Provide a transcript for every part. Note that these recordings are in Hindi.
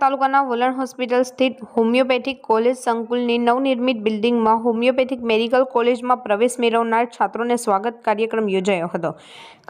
તાલુકાના વલણ હોસ્પિટલ સ્થિત હોમિયોપેથિક કોલેજ સંકુલની નવનિર્મિત બિલ્ડિંગમાં હોમિયોપેથિક મેડિકલ કોલેજમાં પ્રવેશ મેળવનાર છાત્રોને સ્વાગત કાર્યક્રમ યોજાયો હતો.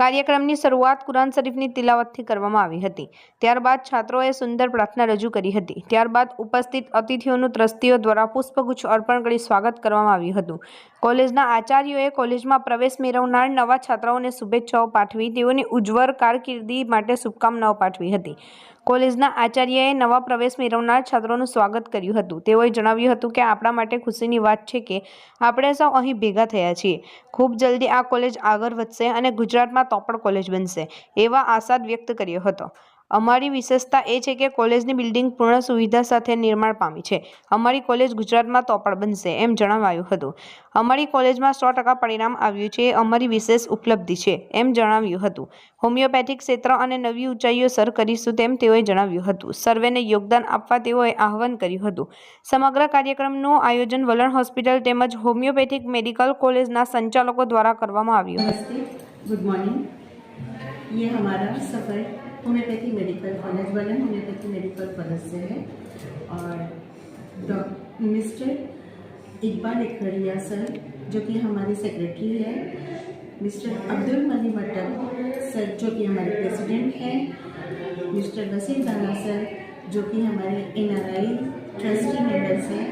કાર્યક્રમની શરૂઆત કુરાન શરીફની તિલાવતથી કરવામાં આવી હતી. ત્યારબાદ છાત્રોએ સુંદર પ્રાર્થના રજૂ કરી હતી. ત્યારબાદ ઉપસ્થિત અતિથિઓનું ટ્રસ્ટીઓ દ્વારા પુષ્પગુચ્છ અર્પણ કરી સ્વાગત કરવામાં આવ્યું હતું. કોલેજના આચાર્યોએ કોલેજમાં પ્રવેશ મેળવનાર નવા છાત્રાઓને શુભેચ્છાઓ પાઠવી. તેઓની ઉજ્જવળ કારકિર્દી માટે શુભકામનાઓ પાઠવી હતી. કોલેજના આચાર્યએ નવા પ્રવેશ મેળવનાર છાત્રોનું સ્વાગત કર્યું હતું. તેઓએ જણાવ્યું હતું કે, આપણા માટે ખુશીની વાત છે કે, આપણે સૌ અહીં ભેગા થયા છીએ. ખૂબ જલ્દી આ કોલેજ આગળ વધશે અને ગુજરાતમાં તોપડ કોલેજ બનશે. એવા આશાદ વ્યક્ત કર્યો હતો. અમારી વિશેષતા એ છે કે કોલેજની બિલ્ડિંગ પૂર્ણ સુવિધા સાથે નિર્માણ પામી છે અમારી કોલેજ ગુજરાતમાં તોપડ બનશે એમ જણાવાયું હતું અમારી કોલેજમાં સો ટકા પરિણામ આવ્યું છે એ અમારી વિશેષ ઉપલબ્ધિ છે એમ જણાવ્યું હતું હોમિયોપેથિક ક્ષેત્ર અને નવી ઊંચાઈઓ સર કરીશું તેમ તેઓએ જણાવ્યું હતું સર્વેને યોગદાન આપવા તેઓએ આહવાન કર્યું હતું સમગ્ર કાર્યક્રમનું આયોજન વલણ હોસ્પિટલ તેમજ હોમિયોપેથિક મેડિકલ કોલેજના સંચાલકો દ્વારા કરવામાં આવ્યું હતું नमस्ते गुड मॉर्निंग ये हमारा सफ़र होम्योपैथी मेडिकल कॉलेज वाला होम्योपैथी मेडिकल कॉलेज से है। और मिस्टर इकबाल इकड़िया सर, जो कि हमारे सेक्रेटरी है, मिस्टर अब्दुल मनी मट्टल सर, जो कि हमारे प्रेसिडेंट हैं, मिस्टर वसीम दाना सर, जो कि हमारे N R I trustee members हैं,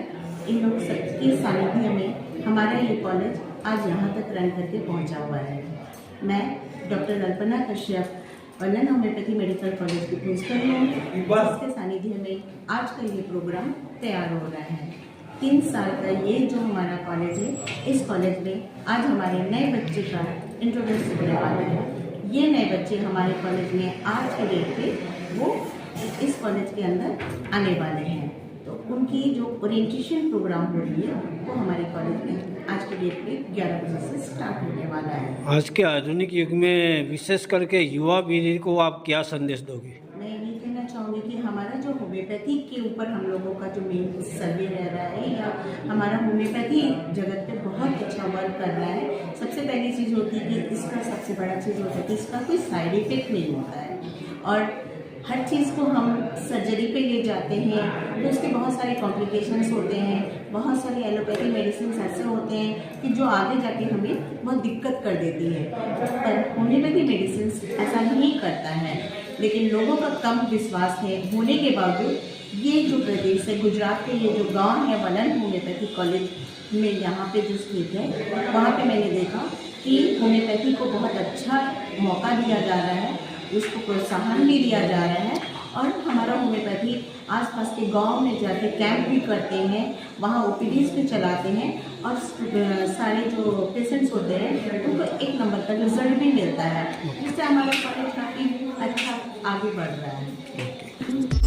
इन लोग सबके सानिध्य में हमारा ये कॉलेज आज यहाँ तक रन करके पहुँचा हुआ है। मैं doctor Alpana Kashyap Valan homeopathy medical college की प्रिंसिपल हूँ। इसके सानिध्य में आज का ये प्रोग्राम तैयार हो रहा है। तीन साल का ये जो हमारा कॉलेज है इस कॉलेज में आज हमारे नए बच्चे का इंट्रोडक्शन होने वाला है। ये नए बच्चे हमारे कॉलेज में आज के डेट पे वो इस कॉलेज के अंदर आने वाले हैं। उनकी जो ओरिएंटेशन प्रोग्राम हो रही है वो हमारे कॉलेज में आज के डेट पे 11 बजे से स्टार्ट होने वाला है। आज के आधुनिक युग में विशेष करके युवा पीढ़ी को आप क्या संदेश दोगे? मैं ये कहना चाहूँगी कि हमारा जो होम्योपैथी के ऊपर हम लोगों का जो मेन सर्वे रह रहा है या हमारा होम्योपैथी जगत पे बहुत अच्छा वर्क कर रहा है सबसे पहली चीज़ होती है कि इसका सबसे बड़ा चीज़ होता है कि इसका कोई साइड इफ़ेक्ट नहीं होता है। और हर चीज़ को हम सर्जरी पे ले जाते हैं तो उसके बहुत सारे कॉम्प्लिकेशंस होते हैं। बहुत सारे एलोपैथी मेडिसिन ऐसे होते हैं कि जो आगे जाके हमें बहुत दिक्कत कर देती है। पर होम्योपैथी मेडिसिन ऐसा नहीं करता है। लेकिन लोगों का कम विश्वास है। होने के बावजूद ये जो प्रदेश है, गुजरात के ये जो गाँव है वलन होम्योपैथी कॉलेज में यहाँ पे जो स्थित है, वहाँ पे मैंने देखा कि होम्योपैथी को बहुत अच्छा मौका दिया जा रहा है। उसको प्रोत्साहन भी दिया जा रहा है और हमारा होम्योपैथी आसपास के गाँव में जाके कैंप भी करते हैं, वहाँ ओ भी चलाते हैं और सारे जो पेशेंट्स होते हैं, उनको एक नंबर का रिज़ल्ट भी मिलता है, जिससे हमारा कॉलेज काफ़ी अच्छा आगे बढ़ रहा है।